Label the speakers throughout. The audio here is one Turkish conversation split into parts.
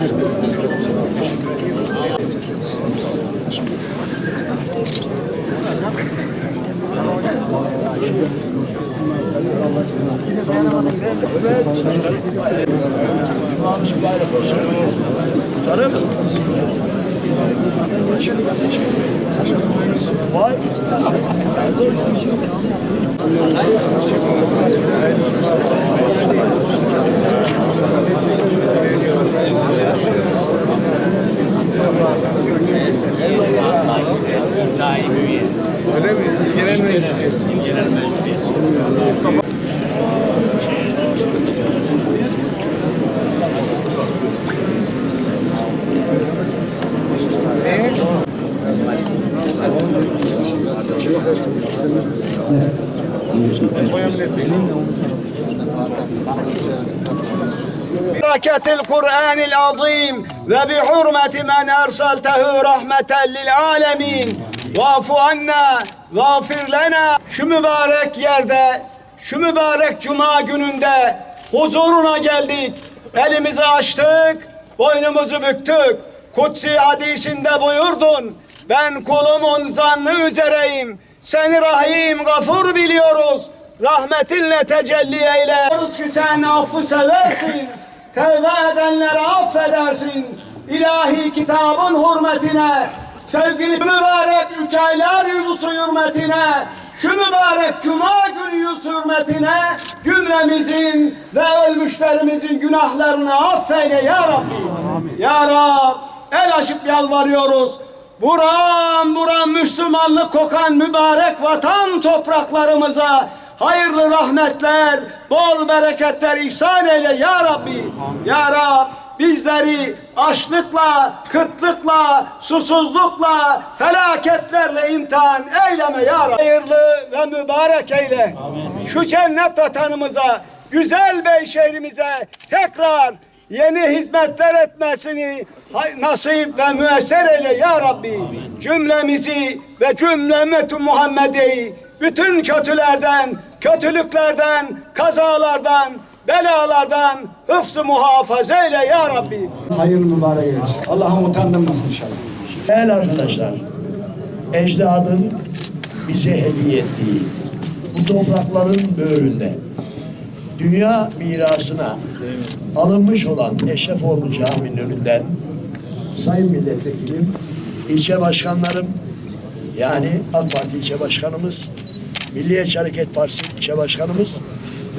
Speaker 1: Thank you. العظيم وبحرمة من أرسلته رحمة للعالمين واعف عنا واغفir lena şu mübarek yerde şu mübarek cuma gününde huzuruna geldik elimizi açtık boynumuzu büktük kutsi hadisinde buyurdun ben kulumun zannı üzereyim seni rahim gafur biliyoruz rahmetinle tecelli eyle Biliyoruz ki sen affı seversin Tevbe edenleri affedersin. İlahi kitabın hürmetine, sevgili mübarek aylar yüzüsü hürmetine, şu mübarek cuma günü yüzü hürmetine cümlemizin ve ölmüşlerimizin günahlarını affeyle ya Rabbi. Ya Rab, el açıp yalvarıyoruz. Buram buram Müslümanlık kokan mübarek vatan topraklarımıza hayırlı rahmetler, bol bereketler ihsan eyle ya Rabbi. Ya Rab bizleri açlıkla, kıtlıkla, susuzlukla, felaketlerle imtihan eyleme ya Rabbi. Hayırlı ve mübarek eyle. Şu cennet vatanımıza, güzel beyşehrimize tekrar yeni hizmetler etmesini nasip ve müesser eyle ya Rabbi. Cümlemizi ve cümle ümmeti Muhammed'i bütün kötülerden, kötülüklerden, kazalardan, belalardan hıfzı muhafaza eyle ya Rabbi. Hayırlı mübarek eylesin. Allah'ım utandırmasın inşallah.
Speaker 2: Değerli arkadaşlar, ecdadın bize hediye ettiği bu toprakların böğründe dünya mirasına alınmış olan Eşrefoğlu Camii'nin önünden Sayın Milletvekilim, ilçe başkanlarım, yani AK Parti ilçe başkanımız, Milliyetçi Hareket Partisi ilçe başkanımız,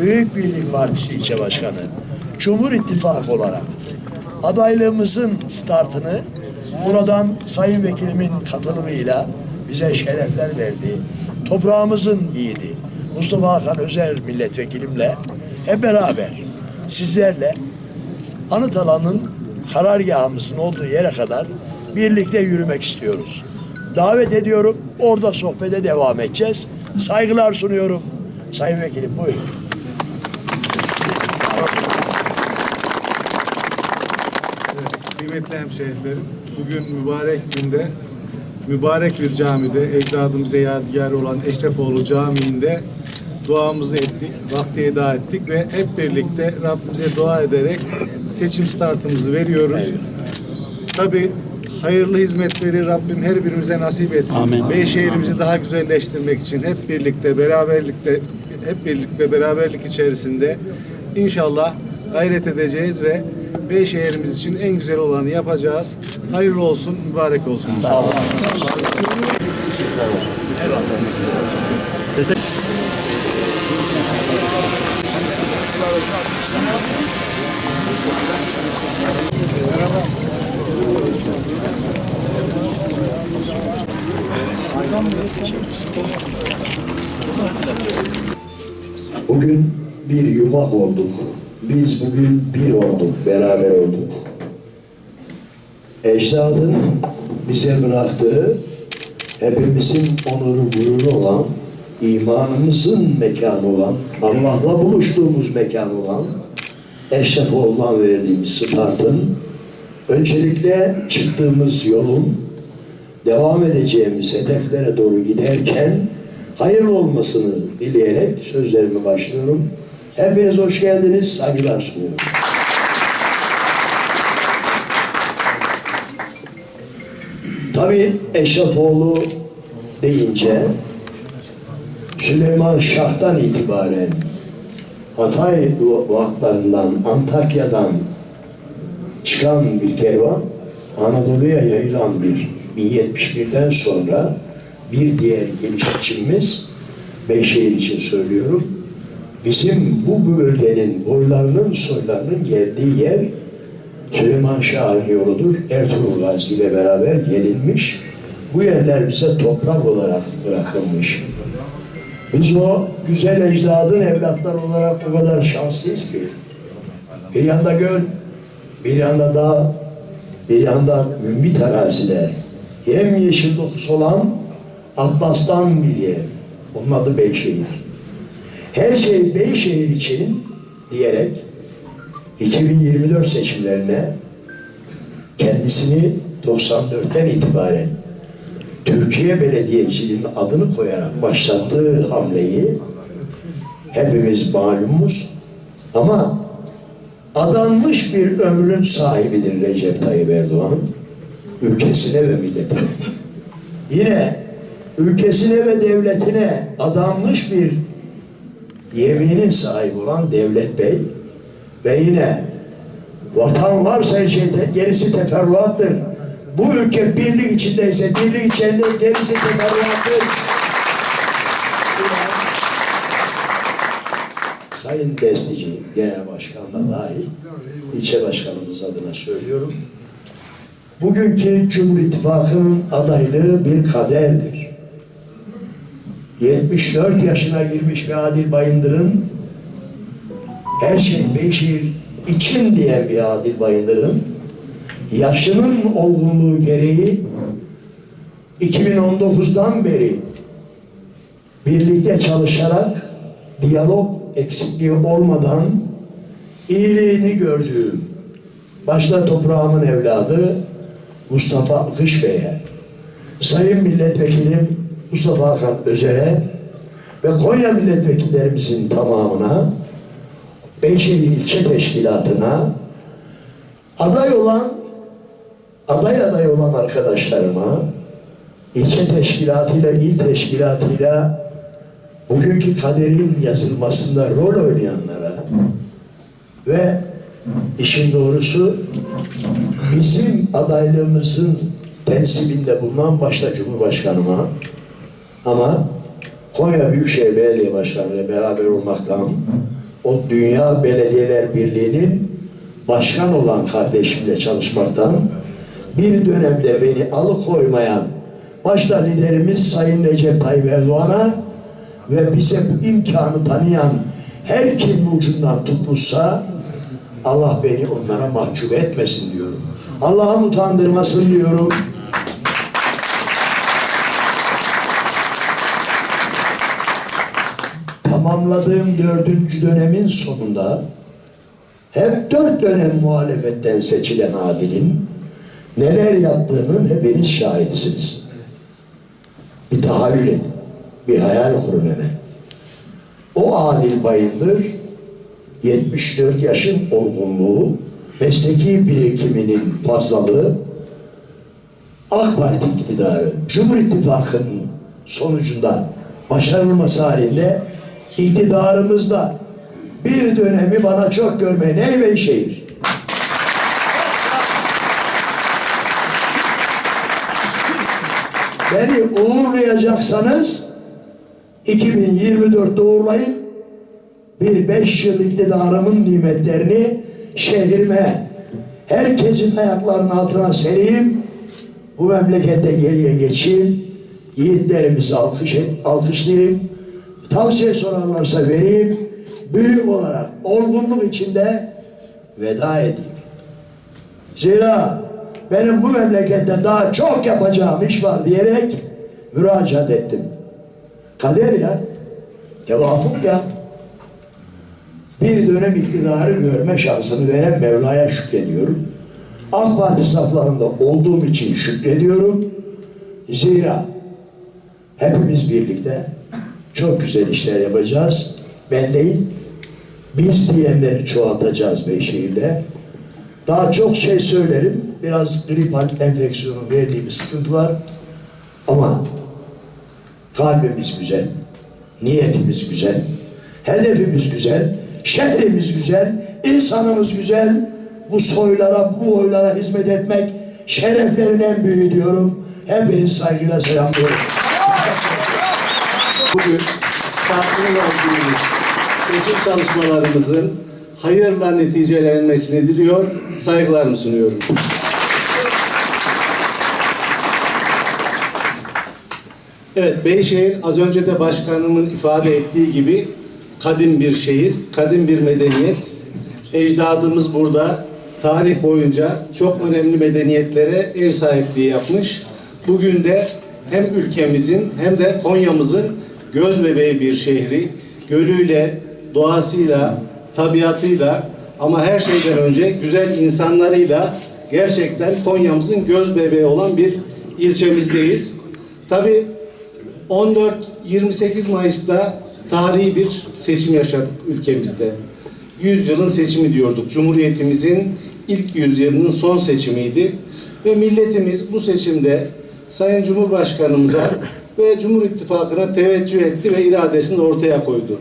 Speaker 2: Büyük Birlik Partisi ilçe başkanı, Cumhur İttifakı olarak adaylığımızın startını buradan Sayın Vekilimin katılımıyla bize şerefler verdi. Toprağımızın yiğidi Mustafa Hakan Özer milletvekilimle hep beraber sizlerle anıt alanın karargahımızın olduğu yere kadar birlikte yürümek istiyoruz. Davet ediyorum. Orada sohbete devam edeceğiz. Saygılar sunuyorum. Sayın Vekilim buyurun.
Speaker 3: Kıymetli hemşehrilerim, bugün mübarek günde, mübarek bir camide, ecdadımıza yadigar olan Eşrefoğlu Camii'nde duamızı ettik, vakti eda ettik ve hep birlikte Rabbimize dua ederek seçim startımızı veriyoruz. Tabii hayırlı hizmetleri Rabbim her birimize nasip etsin.
Speaker 4: Amin.
Speaker 3: Beyşehirimizi daha güzelleştirmek için hep birlikte, beraberlikte, hep birlikte beraberlik içerisinde inşallah gayret edeceğiz ve Beyşehirimiz için en güzel olanı yapacağız. Hayırlı olsun, mübarek olsun. Sağ olun.
Speaker 2: Bugün bir yumak olduk. Biz bugün bir olduk, beraber olduk. Ecdadın bize bıraktığı, hepimizin onuru gururu olan, imanımızın mekanı olan, Allah'la buluştuğumuz mekan olan, Eşrefoğlu'ndan verdiğimiz startın, öncelikle çıktığımız yolun, devam edeceğimiz hedeflere doğru giderken hayırlı olmasını dileyerek sözlerimi başlıyorum. Hepiniz hoş geldiniz, saygılar sunuyorum. Tabii Eşrefoğlu deyince Süleyman Şah'tan itibaren Hatay vaklarından, Antakya'dan çıkan bir kervan Anadolu'ya yayılan bir 1071'den sonra bir diğer gelişimimiz Beyşehir için söylüyorum. Bizim bu bölgenin boylarının soylarının geldiği yer Süleyman Şah'ın yoludur. Ertuğrul Gazi ile beraber gelinmiş. Bu yerler bize toprak olarak bırakılmış. Biz o güzel ecdadın evlatları olarak o kadar şanslıyız ki. Bir yanda göl, bir yanda dağ, bir yanda mümbit araziler. Hem yeşil dokusu olan Atlas'tan bir yer. Onun adı Beyşehir. Her şey Beyşehir için diyerek 2024 seçimlerine kendisini 94'ten itibaren Türkiye Belediyeciliğinin adını koyarak başlattığı hamleyi hepimiz malumuz ama adanmış bir ömrün sahibidir Recep Tayyip Erdoğan ülkesine ve milletine. Yine ülkesine ve devletine adanmış bir yeminin sahibi olan Devlet Bey ve yine vatan varsa her şey gerisi teferruattır. Bu ülke birlik içindeyse birlik içinde gerisi teferruattır. Sayın Destici, Genel Başkan da dahil, ilçe başkanımız adına söylüyorum. Bugünkü Cumhur İttifakı'nın adaylığı bir kaderdir. 74 yaşına girmiş bir Adil Bayındır'ın her şey Beyşehir için diyen bir Adil Bayındır'ın yaşının olgunluğu gereği 2019'dan beri birlikte çalışarak diyalog eksikliği olmadan iyiliğini gördüğüm başta toprağımın evladı Mustafa Akış Bey'e Sayın Milletvekilim Mustafa Hakan Özer'e ve Konya milletvekillerimizin tamamına Beyşehir İlçe Teşkilatı'na aday olan aday aday olan arkadaşlarıma ilçe teşkilatıyla il teşkilatıyla bugünkü kaderin yazılmasında rol oynayanlara ve işin doğrusu bizim adaylığımızın tensibinde bulunan başta Cumhurbaşkanıma ama Konya Büyükşehir Belediye Başkanı ile beraber olmaktan o Dünya Belediyeler Birliği'nin başkan olan kardeşimle çalışmaktan bir dönemde beni alıkoymayan başta liderimiz Sayın Recep Tayyip Erdoğan'a ve bize bu imkanı tanıyan her kim ucundan tutmuşsa Allah beni onlara mahcup etmesin diyorum. Allah'ım utandırmasın diyorum. Tamamladığım dördüncü dönemin sonunda hep dört dönem muhalefetten seçilen Adil'in neler yaptığının hepiniz şahidisiniz. Bir tahayyül edin. Bir hayal kurun hemen. O Adil Bayındır 74 yaşın olgunluğu, mesleki birikiminin fazlalığı, AK Parti iktidarı, Cumhur İttifakı'nın sonucunda başarılması halinde iktidarımızda bir dönemi bana çok görmeyin. Ey Beyşehir! Beni uğurlayacaksanız 2024'te uğurlayın. Bir beş yıl iktidarımın nimetlerini şehrime, herkesin ayaklarının altına sereyim. Bu memlekette geriye geçeyim. Yiğitlerimizi alkış, alkışlayayım. Tavsiye sorarlarsa vereyim. Büyük olarak olgunluk içinde veda edeyim. Zira benim bu memlekette daha çok yapacağım iş var diyerek müracaat ettim. Kader ya. Tevafuk ya. Bir dönem iktidarı görme şansını veren Mevla'ya şükrediyorum. AK Parti saflarında olduğum için şükrediyorum. Zira hepimiz birlikte çok güzel işler yapacağız. Ben değil, biz diyenleri çoğaltacağız Beyşehir'de. Daha çok şey söylerim. Biraz gripal enfeksiyonu verdiği bir sıkıntı var. Ama kalbimiz güzel. Niyetimiz güzel. Hedefimiz güzel. Şehrimiz güzel. insanımız güzel. Bu soylara, bu oylara hizmet etmek şereflerin en büyüğü diyorum. Hepinizi saygıyla selamlıyorum.
Speaker 5: Bugün startını verdiğimiz seçim çalışmalarımızın hayırla neticelenmesini diliyor, saygılarımı sunuyorum. Evet, Beyşehir az önce de başkanımın ifade ettiği gibi kadim bir şehir, kadim bir medeniyet. Ecdadımız burada tarih boyunca çok önemli medeniyetlere ev sahipliği yapmış. Bugün de hem ülkemizin hem de Konya'mızın göz bebeği bir şehri. Gölüyle, doğasıyla, tabiatıyla ama her şeyden önce güzel insanlarıyla gerçekten Konya'mızın göz bebeği olan bir ilçemizdeyiz. Tabii 14-28 Mayıs'ta tarihi bir seçim yaşadık ülkemizde. Yüzyılın seçimi diyorduk. Cumhuriyetimizin ilk yüzyılının son seçimiydi. Ve milletimiz bu seçimde Sayın Cumhurbaşkanımıza ve Cumhur İttifakı'na teveccüh etti ve iradesini ortaya koydu.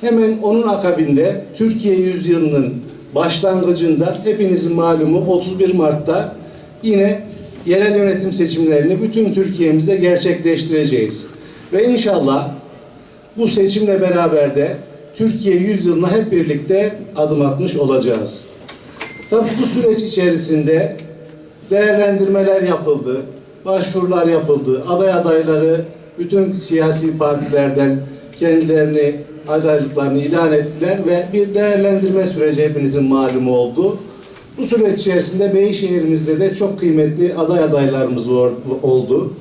Speaker 5: Hemen onun akabinde Türkiye yüzyılının başlangıcında hepinizin malumu 31 Mart'ta yine yerel yönetim seçimlerini bütün Türkiye'mizde gerçekleştireceğiz. Ve inşallah bu seçimle beraber de Türkiye yüzyılına hep birlikte adım atmış olacağız. Tabii bu süreç içerisinde değerlendirmeler yapıldı, başvurular yapıldı, aday adayları bütün siyasi partilerden kendilerini adaylıklarını ilan ettiler ve bir değerlendirme süreci hepinizin malumu oldu. Bu süreç içerisinde Beyşehir'imizde de çok kıymetli aday adaylarımız oldu.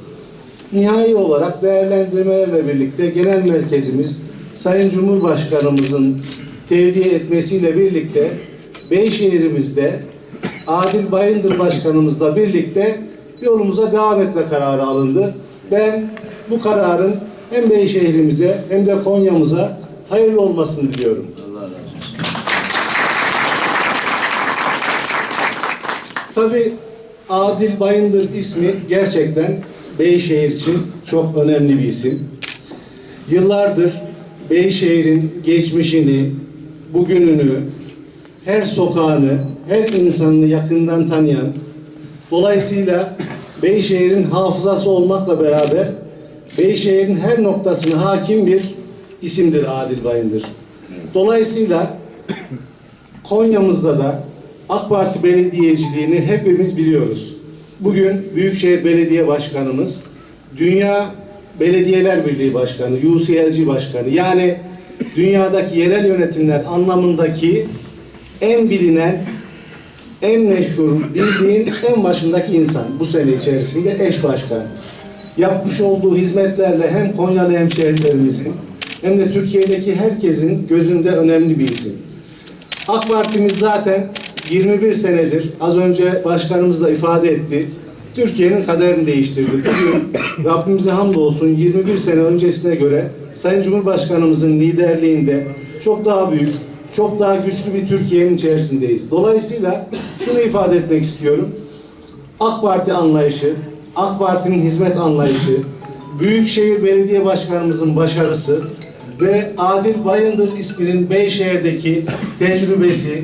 Speaker 5: Nihai olarak değerlendirmelerle birlikte genel merkezimiz Sayın Cumhurbaşkanımızın tevdi etmesiyle birlikte Beyşehir'imizde Adil Bayındır Başkanımızla birlikte yolumuza devam etme kararı alındı. Ben bu kararın hem Beyşehir'imize hem de Konya'mıza hayırlı olmasını diliyorum. Tabii Adil Bayındır ismi gerçekten Beyşehir için çok önemli bir isim. Yıllardır Beyşehir'in geçmişini, bugününü, her sokağını, her insanını yakından tanıyan, dolayısıyla Beyşehir'in hafızası olmakla beraber Beyşehir'in her noktasına hakim bir isimdir Adil Bayındır. Dolayısıyla Konya'mızda da AK Parti belediyeciliğini hepimiz biliyoruz. Bugün Büyükşehir Belediye Başkanımız, Dünya Belediyeler Birliği Başkanı, UCLG Başkanı yani dünyadaki yerel yönetimler anlamındaki en bilinen, en meşhur, bildiğin en başındaki insan bu sene içerisinde eş başkan. Yapmış olduğu hizmetlerle hem Konyalı hemşehrilerimizin hem de Türkiye'deki herkesin gözünde önemli bir isim. AK Partimiz zaten 21 senedir az önce başkanımız da ifade etti. Türkiye'nin kaderini değiştirdi. Bugün Rabbimize hamdolsun 21 sene öncesine göre Sayın Cumhurbaşkanımızın liderliğinde çok daha büyük, çok daha güçlü bir Türkiye'nin içerisindeyiz. Dolayısıyla şunu ifade etmek istiyorum. AK Parti anlayışı, AK Parti'nin hizmet anlayışı, Büyükşehir Belediye Başkanımızın başarısı ve Adil Bayındır isminin Beyşehir'deki tecrübesi,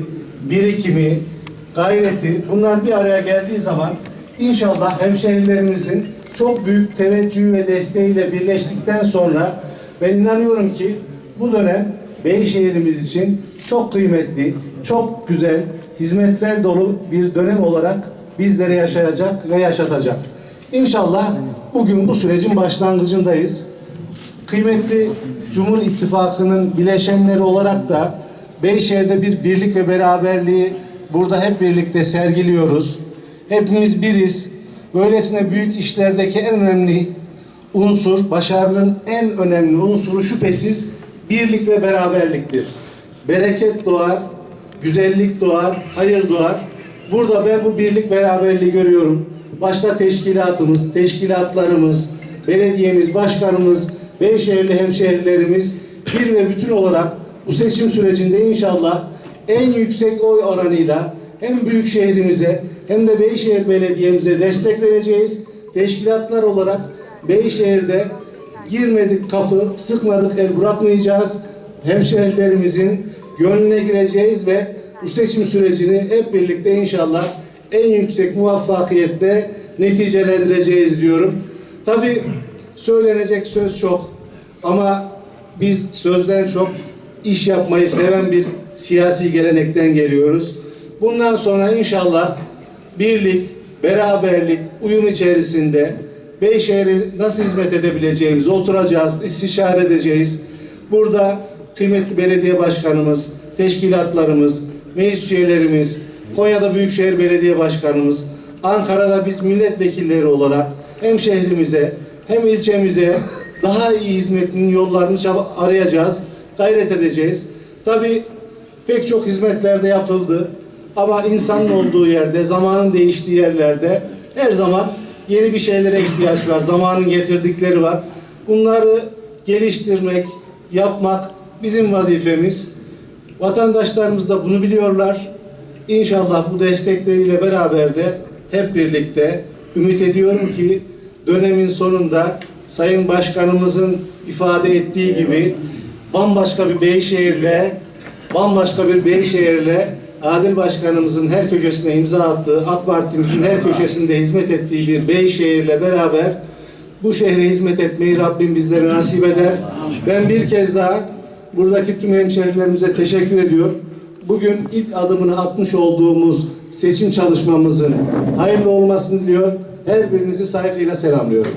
Speaker 5: birikimi, gayreti bunlar bir araya geldiği zaman inşallah hemşehrilerimizin çok büyük teveccühü ve desteğiyle birleştikten sonra ben inanıyorum ki bu dönem Beyşehir'imiz için çok kıymetli, çok güzel, hizmetler dolu bir dönem olarak bizlere yaşayacak ve yaşatacak. İnşallah bugün bu sürecin başlangıcındayız. Kıymetli Cumhur İttifakı'nın bileşenleri olarak da Beyşehir'de bir birlik ve beraberliği burada hep birlikte sergiliyoruz. Hepimiz biriz. Böylesine büyük işlerdeki en önemli unsur, başarının en önemli unsuru şüphesiz birlik ve beraberliktir. Bereket doğar, güzellik doğar, hayır doğar. Burada ben bu birlik beraberliği görüyorum. Başta teşkilatımız, teşkilatlarımız, belediyemiz, başkanımız, Beyşehirli hemşehrilerimiz bir ve bütün olarak bu seçim sürecinde inşallah en yüksek oy oranıyla hem büyük şehrimize hem de Beyşehir Belediye'mize destek vereceğiz. Teşkilatlar olarak Beyşehir'de girmedik kapı, sıkmadık el bırakmayacağız. Hemşehrilerimizin gönlüne gireceğiz ve bu seçim sürecini hep birlikte inşallah en yüksek muvaffakiyetle neticelendireceğiz diyorum. Tabii söylenecek söz çok ama biz sözden çok iş yapmayı seven bir siyasi gelenekten geliyoruz. Bundan sonra inşallah birlik, beraberlik, uyum içerisinde Beyşehir'e nasıl hizmet edebileceğimizi oturacağız, istişare edeceğiz. Burada kıymetli belediye başkanımız, teşkilatlarımız, meclis üyelerimiz, Konya'da Büyükşehir Belediye Başkanımız, Ankara'da biz milletvekilleri olarak hem şehrimize hem ilçemize daha iyi hizmetin yollarını arayacağız, gayret edeceğiz. Tabii pek çok hizmetlerde yapıldı ama insanın olduğu yerde, zamanın değiştiği yerlerde her zaman yeni bir şeylere ihtiyaç var. Zamanın getirdikleri var. Bunları geliştirmek, yapmak bizim vazifemiz. Vatandaşlarımız da bunu biliyorlar. İnşallah bu destekleriyle beraber de hep birlikte ümit ediyorum ki dönemin sonunda Sayın Başkanımızın ifade ettiği gibi bambaşka bir Beyşehir'le bambaşka bir Beyşehir'le Adil Başkanımızın her köşesine imza attığı, AK Parti'mizin her köşesinde hizmet ettiği bir Beyşehir'le beraber bu şehre hizmet etmeyi Rabbim bizlere nasip eder. Ben bir kez daha buradaki tüm hemşehrilerimize teşekkür ediyorum. Bugün ilk adımını atmış olduğumuz seçim çalışmamızın hayırlı olmasını diliyor. Her birinizi saygıyla selamlıyorum.